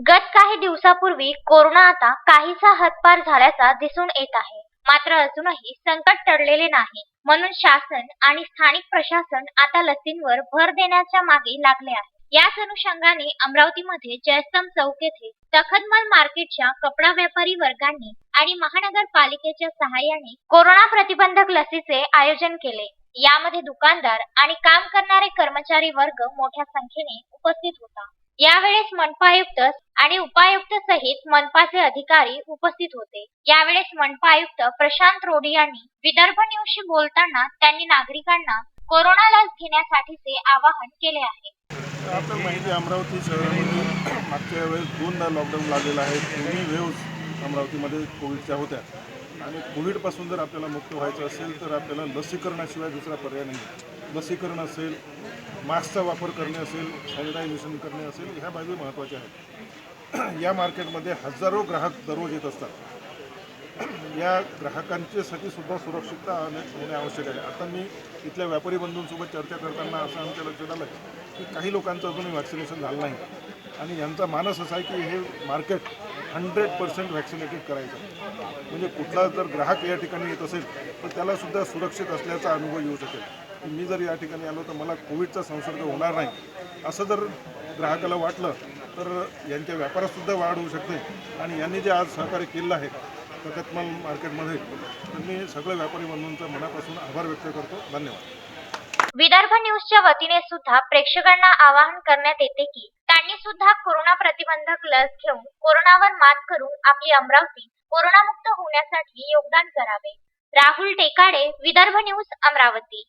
गत काही दिवसापूर्वी कोरोना आता काहीसा हद्पार झाल्याचा दिसून येत आहे. मात्र अजूनही संकट टळलेले नाही. म्हणून शासन आणि स्थानिक प्रशासन आता लसींवर भर देण्याच्या मागे लागले आहे. याच अनुषंगाने अमरावतीमध्ये जयस्तंभ चौक येथे तखतमल मार्केटच्या कपडा व्यापारी वर्गांनी आणि महानगरपालिकेच्या सहाय्याने कोरोना प्रतिबंधक लसीचे आयोजन केले. यामध्ये दुकानदार आणि काम करणारे कर्मचारी वर्ग मोठ्या संख्येने उपस्थित होता. यावेळेस मनपा आयुक्त आणि उपायुक्त सहित मनपाचे अधिकारी उपस्थित होते. यावेळेस मनपा आयुक्त प्रशांत रोडी यांनी विदर्भ न्यूजशी बोलताना त्यांनी नागरिकांना कोरोना लस घेण्यासाठीचे आवाहन केले आहे. आपल्याला माहिती अमरावती शहरामध्ये मागच्या वेळेस दोनदा लॉकडाऊन लागलेला आहे. दोन्ही वेव्स अमरावतीमध्ये कोविडच्या होत्या. आणि कोविडपासून जर आपल्याला मुक्त व्हायचं असेल तर आपल्याला लसीकरणाशिवाय दुसरा पर्याय नाही. लसीकरण असेल मास्कचा वापर करणे असेल सॅनिटायझेशन करणे असेल ह्या बाबी महत्त्वाच्या आहेत. या मार्केटमध्ये हजारो ग्राहक दररोज येत असतात. या ग्राहकांच्यासाठी सुद्धा सुरक्षितता होणे आवश्यक आहे. आता मी इथल्या व्यापारी बंधूंसोबत चर्चा करताना असं आमच्या लक्षात आलं की काही लोकांचं अजूनही व्हॅक्सिनेशन झालं नाही. आणि यांचा मानस असा आहे की हे मार्केट हंड्रेड पर्सेंट व्हॅक्सिनेटेड करायचं. म्हणजे कुठला जर ग्राहक या ठिकाणी येत असेल तर त्यालासुद्धा सुरक्षित असल्याचा अनुभव येऊ शकेल. मी जर या ठिकाणी आलो तर मला कोविडचा संसर्ग होणार नाही. असं जर ग्राहकाला वाटलं तर यांच्या व्यापारातसुद्धा वाढ होऊ शकते. आणि यांनी जे आज सहकार्य केलं आहे तकतमल मार्केटमध्ये तर मी सगळ्या व्यापारी बंधूंचा मनापासून आभार व्यक्त करतो. धन्यवाद. विदर्भ न्यूजच्या वतीने सुद्धा प्रेक्षकांना आवाहन करण्यात येते की त्यांनी सुद्धा कोरोना प्रतिबंधक लस घेऊन कोरोनावर मात करून आपली अमरावती कोरोनामुक्त होण्यासाठी योगदान करावे. राहुल टेकाडे विदर्भ न्यूज अमरावती.